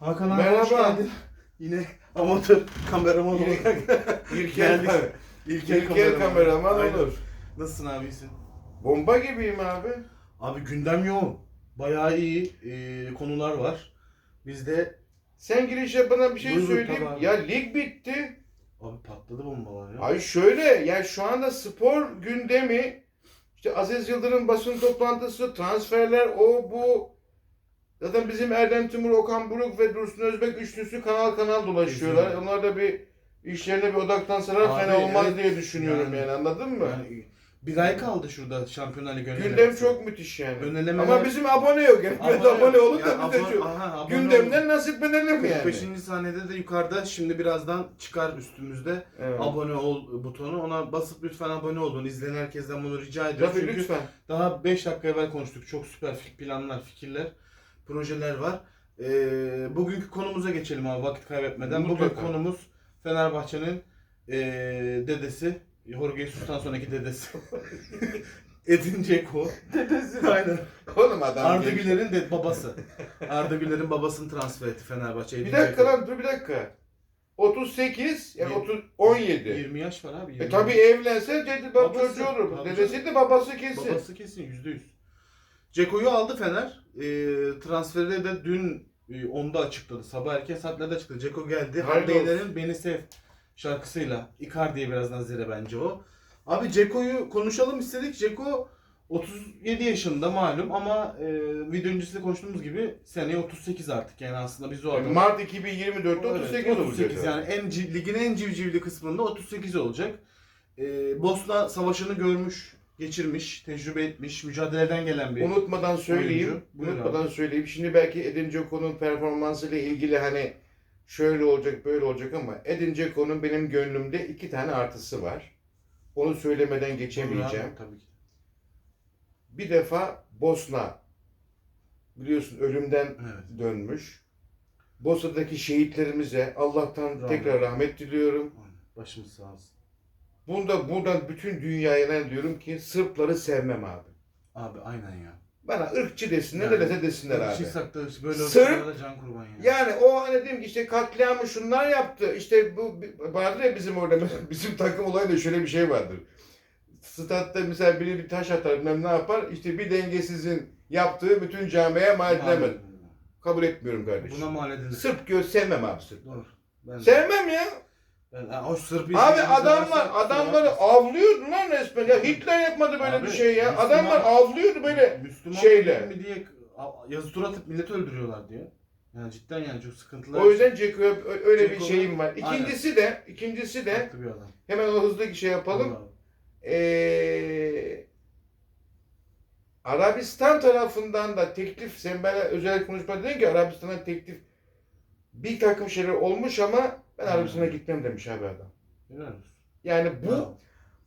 Hakan abi Merhaba. hoş geldin. Yine amatör kameraman olarak İlker, geldik. İlker, İlker kameraman Aynen. olur. Nasılsın abi iyisin? Bomba gibiyim abi. Abi gündem yoğun. Bayağı iyi e, konular var. Bizde Sen girişe bana bir şey Buyurun, söyleyeyim. tabii abi. Ya lig bitti. abi patladı bombalar ya. Ay şöyle ya şu anda spor gündemi işte Aziz Yıldırım basın toplantısı, transferler o bu. Zaten bizim Erdem Timur, Okan Buruk ve Dursun Özbek üçlüsü kanal kanal dolaşıyorlar. Kesinlikle. Onlar da bir işlerine bir odaklansalar fena olmaz evet. diye düşünüyorum yani, Yani- anladın mı? Yani bir ay kaldı şurada Şampiyonlar Ligi Gündem çok müthiş yani. Önelemeler- Ama bizim abone yok. Yani biraz abone olun da Ya biz de abone- şu aha, abone gündemden olun. nasip edelim yani. 45. saniyede de yukarıda şimdi birazdan çıkar üstümüzde Evet. abone ol butonu. Ona basıp lütfen abone olun. İzleyen herkesten bunu rica ediyorum. Tabii Çünkü lütfen. Daha 5 dakika evvel konuştuk. Çok süper planlar, fikirler, projeler var. Ee, bugünkü konumuza geçelim abi vakit kaybetmeden. Bugün Mutlaka. konumuz Fenerbahçe'nin ee, dedesi. Jorge Jesus'tan sonraki dedesi. Edin Dzeko. Aynen. Oğlum adam Arda genç. Güler'in de babası. Arda Güler'in babasını transfer etti Fenerbahçe. Edin Bir dakika Dzeko. lan dur bir dakika. 38 yani Yirmi- 30 17. 20 yaş var abi. 20 E tabi evlense dedi bak Babası, çocuğu olur. tabii Dedesi de babası kesin. Babası kesin yüzde yüz. Ceko'yu aldı Fener. E, transferi de dün e, 10'da açıkladı. Sabah erken saatlerde açıkladı. Ceko geldi. Hande Yener'in Beni Sev şarkısıyla. Icardi'ye biraz nazire bence o. Abi Ceko'yu konuşalım istedik. Ceko 37 yaşında malum ama e, video öncesinde konuştuğumuz gibi seneye 38 artık yani aslında biz o Yani adamı- Mart 2024'te Evet, 38 olacak. yani en ligin en civcivli kısmında 38 olacak. Ee, Bosna Savaşı'nı görmüş, geçirmiş, tecrübe etmiş, mücadeleden gelen bir Unutmadan söyleyeyim. Oyuncu. Unutmadan söyleyeyim. Şimdi belki Edin Dzeko'nun performansıyla ilgili hani şöyle olacak böyle olacak ama Edin Dzeko'nun benim gönlümde iki tane artısı var. Onu söylemeden geçemeyeceğim. Tabii ki. Bir defa Bosna biliyorsun ölümden Evet. dönmüş. Bosna'daki şehitlerimize Allah'tan Rahmet. tekrar rahmet diliyorum. Başımız sağ olsun. Bunda buradan bütün dünyaya diyorum ki Sırpları sevmem abi. Abi aynen ya. Bana ırkçı desinler, Yani, ne dese desinler abi. Işıksak da böyle Sırp- can kurban ya. Yani o hani dedim ki işte katliamı şunlar yaptı. İşte bu vardır ya bizim orada bizim takım olayında şöyle bir şey vardır. Statta mesela biri bir taş atar bilmem ne yapar. İşte bir dengesizin yaptığı bütün camiye mal edilemez. Kabul etmiyorum kardeşim. Buna mal edilir. Sırp göz sevmem abi Sırp. Doğru. Ben, Sevmem ya. O Abi adamlar adamları avlıyordu lan resmen. Ya Hitler yapmadı böyle Abi, bir şey ya. Müslüman- Adamlar avlıyordu böyle. Müslüman şeyle. mi diye yazı tur atıp milleti öldürüyorlar diyor. Yani cidden yani çok sıkıntılı. O yüzden Ceko'ya öyle bir Ceko'nun- şeyim var. İkincisi de ikincisi de Farklı bir adam. hemen o hızlı şey yapalım. Vallahi. Ee, Arabistan tarafından da teklif, sen bana özel konuşma dedin ki Arabistan'a teklif bir takım şeyler olmuş ama ben. Arabistan'a gitmem demiş abi adam. Olsun. Yani bu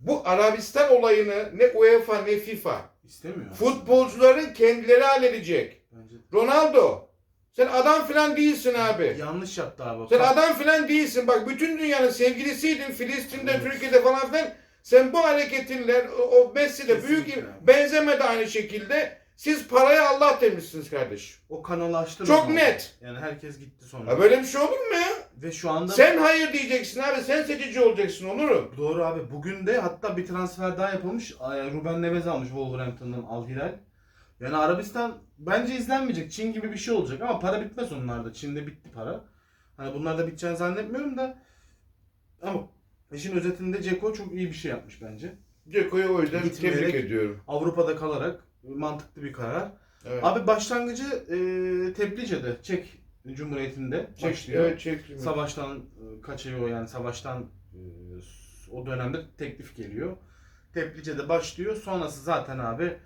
bu Arabistan olayını ne UEFA ne FIFA İstemiyor. futbolcuların kendileri halledecek. Bence Ronaldo sen adam filan değilsin abi. yanlış yaptı abi. Sen adam filan değilsin. Bak bütün dünyanın sevgilisiydin. Filistin'de, Evet. Türkiye'de falan filan. Sen bu hareketinle o, o Messi de büyük Kesinlikle. benzeme de aynı şekilde. Siz paraya Allah demişsiniz kardeş. o kanalı açtı. Çok net. Yani herkes gitti sonra. Ya böyle bir şey olur mu ya? Ve şu anda Sen hayır diyeceksin abi. Sen seçici olacaksın Onur'um. doğru abi. Bugün de hatta bir transfer daha yapılmış. Ay, Ruben Neves almış Wolverhampton'dan Al Hilal. Yani Arabistan bence izlenmeyecek. Çin gibi bir şey olacak ama para bitmez onlarda. Çin'de bitti para. Hani bunlar da biteceğini zannetmiyorum da. Ama işin özetinde Ceko çok iyi bir şey yapmış bence. Ceko'yu o yüzden Gitmeyerek- tebrik ediyorum. Avrupa'da kalarak mantıklı bir karar. Evet. Abi başlangıcı e, Teplice'de, Çek Cumhuriyeti'nde çek, başlıyor. evet çek. Savaştan e, kaçıyor yani savaştan e, o dönemde teklif geliyor. Teplice'de başlıyor. Sonrası zaten abi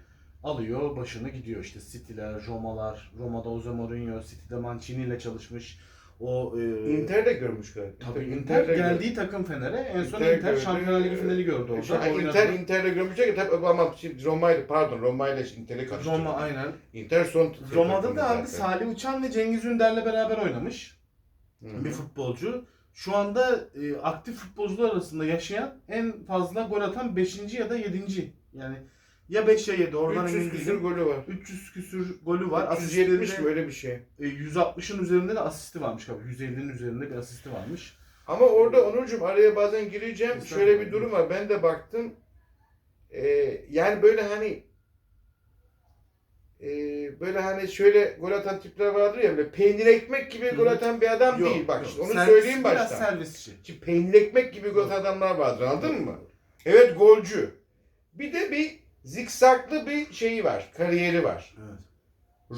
alıyor başını gidiyor işte City'ler, Roma'lar. Roma'da Jose Mourinho, City'de Mancini ile çalışmış. O e, Inter de görmüş galiba. Tabii Inter- de geldiği takım Fener'e en son Inter Inter, gördü. Şampiyonlar Ligi finali gördü orada. İşte, Oynadı. Inter, Inter'de görmüşecek ya tabii ama şimdi Roma'ydı pardon Roma ile Inter'i karıştırdım. Roma aynen. Inter son Roma'da da abi. Salih Uçan ve Cengiz Ünder'le beraber oynamış. Hı hı. bir futbolcu. Şu anda e, aktif futbolcular arasında yaşayan en fazla gol atan 5. ya da 7. Yani Ya 5 ya 7 oradan 300 emin küsür değilim. golü var. 300 küsür golü var. 370 Asistleri mi de öyle bir şey. e, 160'ın üzerinde de asisti varmış abi. 150'nin üzerinde bir asisti varmış. Ama orada Onurcuğum araya bazen gireceğim. Estağfurullah. Şöyle bir durum var. Ben de baktım. Ee, yani böyle hani ee, böyle hani şöyle gol atan tipler vardır ya böyle peynir ekmek gibi Hı gol atan bir adam Yok, değil. Bak yok. işte onu Servis- söyleyeyim Biraz baştan. servisçi. Şimdi peynir ekmek gibi gol atan adamlar vardır anladın mı? Evet golcü. Bir de bir zikzaklı bir şeyi var. Kariyeri var. Evet.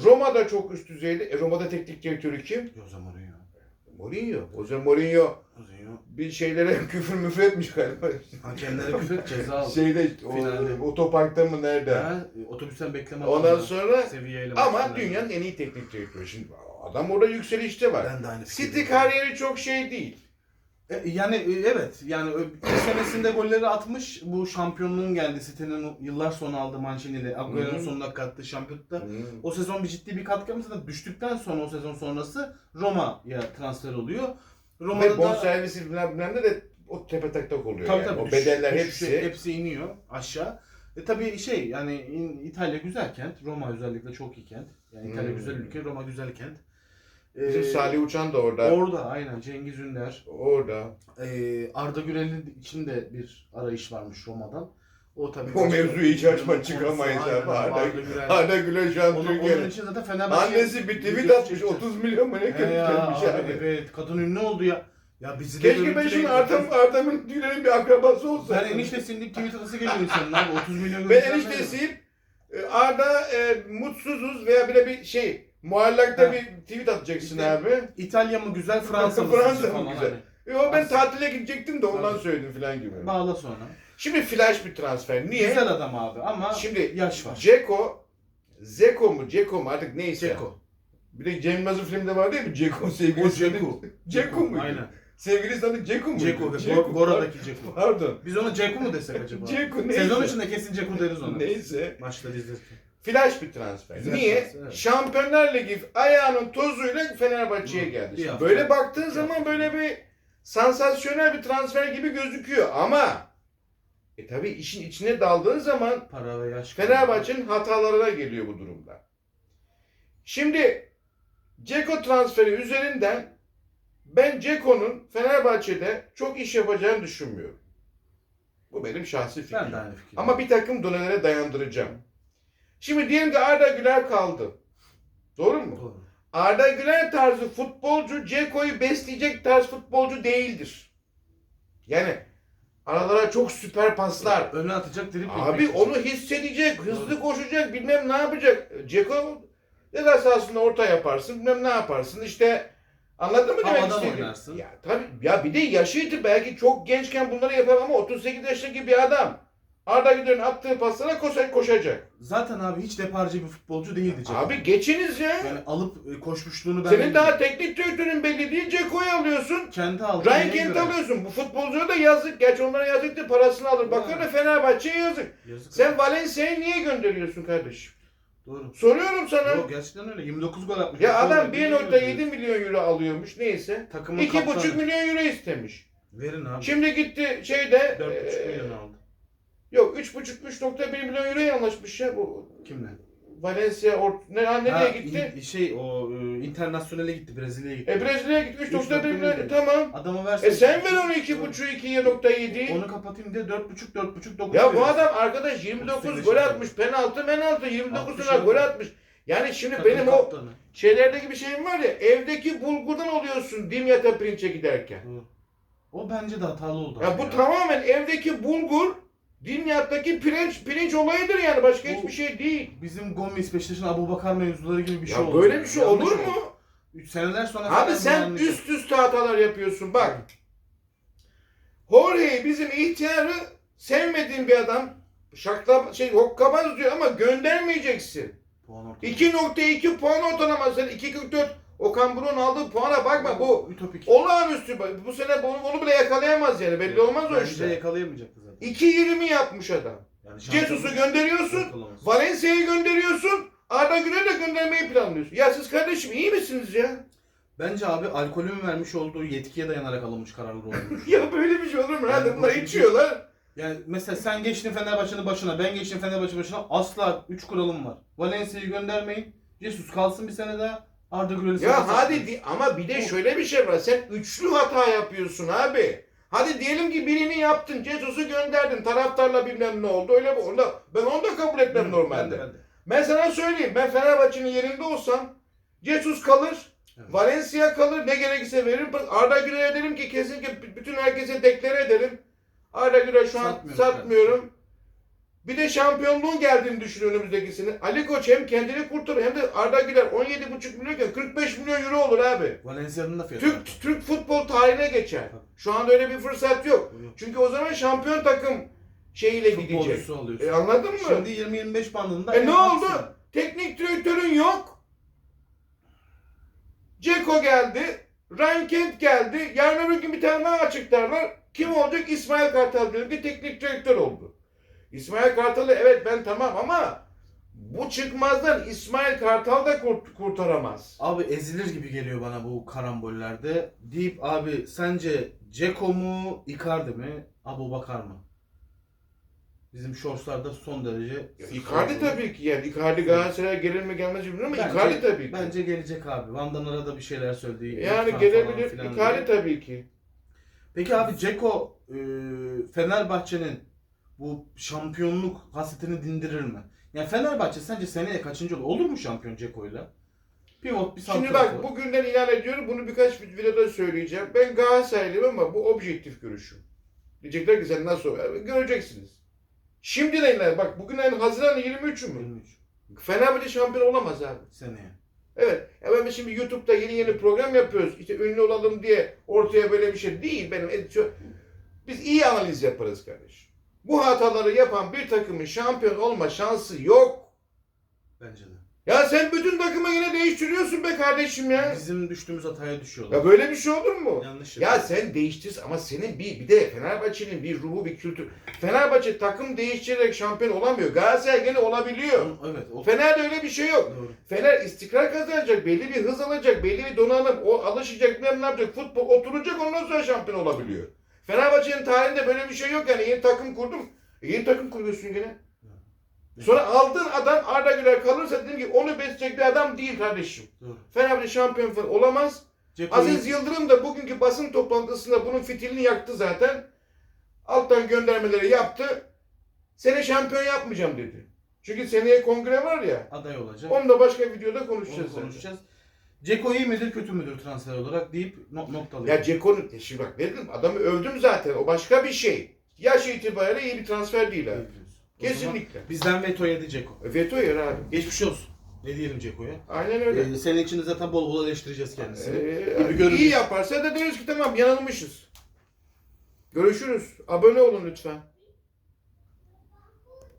Roma'da çok üst düzeyde. E, Roma'da teknik direktörü kim? Jose Mourinho. Mourinho. O zaman Mourinho Mourinho. bir şeylere küfür müfür etmiş galiba. Hakemlere küfür ceza aldı. Şeyde işte, o, Finalde. otoparkta mı nerede? Ha, otobüsten bekleme Ondan sonra ama dünyanın en iyi teknik direktörü. Şimdi adam orada yükselişte var. ben de aynı City kariyeri çok şey değil. E, Yani e, evet yani ö- bir senesinde golleri atmış. Bu şampiyonluğun geldi. City'nin yıllar sonra aldığı Mancini ile Hı Agüero'nun hı. son dakika attığı şampiyonlukta. Hmm. O sezon bir ciddi bir katkı yapmış. Zaten düştükten sonra o sezon sonrası Roma'ya transfer oluyor. Ve Roma'da da bonservisi bilmem bilmem ne de o tepe tak tak oluyor tabii yani. tabii o düş- bedeller düşüşü- hepsi. hepsi iniyor aşağı. E tabii şey yani İn- İtalya güzel kent. Roma özellikle çok iyi kent. Yani İtalya Hmm. güzel ülke, Roma güzel kent. Bizim Salih Uçan da orada. Orada aynen Cengiz Ünder. orada. Ee, Arda Güler'in için de bir arayış varmış Roma'dan. O tabii O mevzuyu hiç açma, çıkamayız abi. Arda- Arda Güler. Arda Güler şu an Onun, onun için zaten Fenerbahçe Annesi bir tweet atmış çekti. 30 milyon mu ne kötüymüş abi. Evet kadın ünlü oldu ya. Ya bizi de Keşke ben şimdi Arda, Arda Güler'in bir akrabası olsa. Ben eniştesiyim tweet atası geliyor insanın abi 30 milyon Ben eniştesiyim. E, Arda e, mutsuzuz veya bir de bir şey muallakta Ha. bir tweet atacaksın İşte- abi. İtalya mı güzel Fransa mı Fransa mı falan güzel? hani. Yo ben As- tatile gidecektim de ondan Tabii. söyledim falan gibi. Bağla sonra. Şimdi flash bir transfer. Niye? Güzel adam abi ama Şimdi yaş var. Ceko, Zeko mu Ceko mu artık neyse. Ceko. Bir de Cem Yılmaz'ın filmde vardı ya bir Ceko O sevgilisi. Ceko. Ceko mu? Aynen. Sevgilisi adı Ceko mu? Ceko. Go- Gora'daki Ceko. Pardon. Biz ona Ceku mu desek acaba? Ceko neyse. Sezon içinde kesin Ceku deriz ona. Neyse. Maçları izlerken. Flash bir transfer. Güzel Niye? transfer, evet. Şampiyonlar Ligi ayağının tozuyla Fenerbahçe'ye geldi. bir hafta. böyle baktığın zaman böyle bir sansasyonel bir transfer gibi gözüküyor ama e tabi işin içine daldığın zaman Para ve yaş. Fenerbahçe'nin hatalarına geliyor bu durumda. Şimdi Ceko transferi üzerinden ben Ceko'nun Fenerbahçe'de çok iş yapacağını düşünmüyorum. Bu benim şahsi fikrim. Ben de aynı fikir. Ama bir takım donelere dayandıracağım. Şimdi diyelim ki Arda Güler kaldı. Doğru mu? Doğru. Arda Güler tarzı futbolcu Ceko'yu besleyecek tarz futbolcu değildir. Yani aralara çok süper paslar. Öne atacak dribling. Abi onu hissedecek, hızlı Doğru. koşacak, bilmem ne yapacak. Ceko ceza sahasında orta yaparsın, bilmem ne yaparsın. İşte anladın mı demek Havadan istediğim? oynarsın. Ya tabii ya bir de yaşıydı belki çok gençken bunları yapar ama 38 yaşındaki bir adam. Arda Güler'in attığı paslara koşa- koşacak. Zaten abi hiç deparcı bir futbolcu değildi Ceko. Abi geçiniz ya. Yani alıp e, koşmuşluğunu ben Senin daha teknik direktörün belli değil. Ceko'yu alıyorsun. kendi aldı. Ryan göre? alıyorsun. Bu futbolcuya da yazık. Gerçi onlara yazık da parasını alır. Bakıyor da Fenerbahçe'ye yazık. Yazık. Sen Valencia'yı niye gönderiyorsun kardeşim? Doğru. Soruyorum sana. Yok gerçekten öyle. 29 gol atmış. Ya adam Sonra 1.7 milyon euro alıyormuş neyse. Takımın 2.5 kaptanı. milyon euro istemiş. Verin abi. Şimdi gitti şeyde 4.5 eee, milyon aldı. Yok 3.5 3.1 milyon euroya anlaşmış ya bu Kimle? Valencia or ne ha, nereye gitti? in- şey o e, internasyonele gitti. Brezilya'ya gitti. E Brezilya'ya gitti 3.1 3.1 milyon tamam. Adamı versen. E sen ver onu 2.5 2.7. Onu kapatayım diye 4.5 4.5 9. Ya bu adam arkadaş 29 38 gol atmış. Penaltı menaltı 29 60 tane gol abi. atmış. Yani şimdi Takım benim o kaptanı. şeylerdeki bir şeyim var ya evdeki bulgurdan oluyorsun Dimyat'a pirinçe giderken. Doğru. O bence de hatalı oldu. Ya abi bu tamamen evdeki bulgur Dimyat'taki pirinç pirinç olayıdır yani başka Bu- hiçbir şey değil. Bizim Gomis Beşiktaş'ın Abu Bakar mevzuları gibi bir şey ya oldu. böyle bir şey Yanlış olur mu? Üç seneler sonra Abi sen üst üste hatalar yapıyorsun bak. Jorge bizim ihtiyarı sevmediğin bir adam. Şakla şey hokkabaz diyor ama göndermeyeceksin. Puan ortaya. 2.2 puan ortalaması. 2.44 Okan Buruk'un aldığı puana bakma bu ütopik. olağanüstü. Bu sene bunu, onu bile yakalayamaz yani belli olmaz o Bence işte. yakalayamayacaktı zaten. 2.20 yapmış adam. Yani Jesus'u şampiyonluk- gönderiyorsun. Ortalaması. Valencia'yı gönderiyorsun. Arda Güler'i de göndermeyi planlıyorsun. Ya siz kardeşim iyi misiniz ya? Bence abi alkolün vermiş olduğu yetkiye dayanarak alınmış kararlar olmuş. Ya böyle bir şey olur mu? Hadi Yani bunlar bu- içiyorlar. Yani mesela sen geçtin Fenerbahçe'nin başına, ben geçtim Fenerbahçe başına. Asla 3 kuralım var. Valencia'yı göndermeyin. Jesus kalsın bir sene daha. Arda Güler'i Ya hadi di- ama bir de şöyle bir şey var. Sen üçlü hata yapıyorsun abi. Hadi diyelim ki birini yaptın. Jesus'u gönderdin. Taraftarla bilmem ne oldu. Öyle mi? Onda, ben onu da kabul etmem normalde. de, ben sana söyleyeyim. Ben Fenerbahçe'nin yerinde olsam Jesus kalır. Evet. Valencia kalır. Ne gerekirse veririm. Arda Güler'e derim ki kesinlikle bütün herkese deklare ederim. Arda Güler şu an Satmıyorum. Bir de şampiyonluğun geldiğini düşün önümüzdeki sene. Ali Koç hem kendini kurtarır hem de Arda Güler 17,5 milyonken 45 milyon euro olur abi. Valencia'nın da fiyatı. Türk Türk futbol tarihine geçer. Şu anda öyle bir fırsat yok. Çünkü o zaman şampiyon takım şeyiyle gidecek. E, anladın mı? Şimdi 20-25 bandında. E ne oldu? Teknik direktörün yok. Ceko geldi. Ryan Kent geldi. Yarın öbür gün bir tane daha açıklarlar. Kim olacak? İsmail Kartal diyor ki teknik direktör oldu. İsmail Kartal'ı evet ben tamam ama bu çıkmazdan İsmail Kartal da kurt- kurtaramaz. Abi ezilir gibi geliyor bana bu karambollerde. Deyip abi sence Ceko mu, Icardi mi, Abu Bakar mı? Bizim shortslarda son derece... Icardi tabii ki yani. Icardi Galatasaray'a gelir mi gelmez mi bilmiyorum ama Icardi tabii ki. Bence gelecek abi. Van'dan arada bir şeyler söyledi. yani gelebilir. Icardi tabii ki. Peki abi Ceko e, Fenerbahçe'nin bu şampiyonluk hasretini dindirir mi? Yani Fenerbahçe sence seneye kaçıncı olur? Olur mu şampiyon Ceko'yla? Pivot bir Şimdi bak bugünden ilan ediyorum. Bunu birkaç videoda söyleyeceğim. Ben Galatasaraylıyım ama bu objektif görüşüm. Diyecekler ki sen nasıl Göreceksiniz. Şimdiden ilan. Bak bugün en Haziran 23'ü mü? 23 Fenerbahçe şampiyon olamaz abi. seneye. Evet. Ben şimdi YouTube'da yeni yeni program yapıyoruz. İşte ünlü olalım diye ortaya böyle bir şey değil. Benim. Biz iyi analiz yaparız kardeşim. Bu hataları yapan bir takımın şampiyon olma şansı yok. Bence de. Ya sen bütün takımı yine değiştiriyorsun be kardeşim ya. Bizim düştüğümüz hataya düşüyorlar. Ya böyle bir şey olur mu? Yanlış Ya sen değiştir ama senin bir bir de Fenerbahçe'nin bir ruhu bir kültür. Fenerbahçe takım değiştirerek şampiyon olamıyor. Galatasaray gene olabiliyor. Evet. O... Fener'de öyle bir şey yok. Doğru. Fener istikrar kazanacak, belli bir hız alacak, belli bir donanım, o alışacak, ne yapacak, futbol oturacak ondan sonra şampiyon olabiliyor. Fenerbahçe'nin tarihinde böyle bir şey yok yani yeni takım kurdum. E, yeni takım kuruyorsun gene. Sonra aldığın adam Arda Güler kalırsa dedim ki onu besleyecek bir adam değil kardeşim. Doğru. Fenerbahçe şampiyon falan olamaz. Ceko'yu- Aziz Yıldırım da bugünkü basın toplantısında bunun fitilini yaktı zaten. Alttan göndermeleri yaptı. Sene şampiyon yapmayacağım dedi. Çünkü seneye kongre var ya. aday olacak. Onu da başka videoda Onu konuşacağız. zaten. konuşacağız. Ceko iyi midir kötü müdür transfer olarak deyip not noktalayalım. Ya Ceko'nun e şimdi bak dedim adamı övdüm zaten. O başka bir şey. Yaş itibariyle iyi bir transfer değil abi. Kesinlikle. Bizden veto yedi Ceko. E, Veto yer abi. Geçmiş olsun. Ne diyelim Ceko'ya? Aynen öyle. Ee, senin için de zaten bol bol eleştireceğiz kendisini. Ee, gibi görünüyor. iyi yaparsa da deriz ki tamam yanılmışız. Görüşürüz. Abone olun lütfen.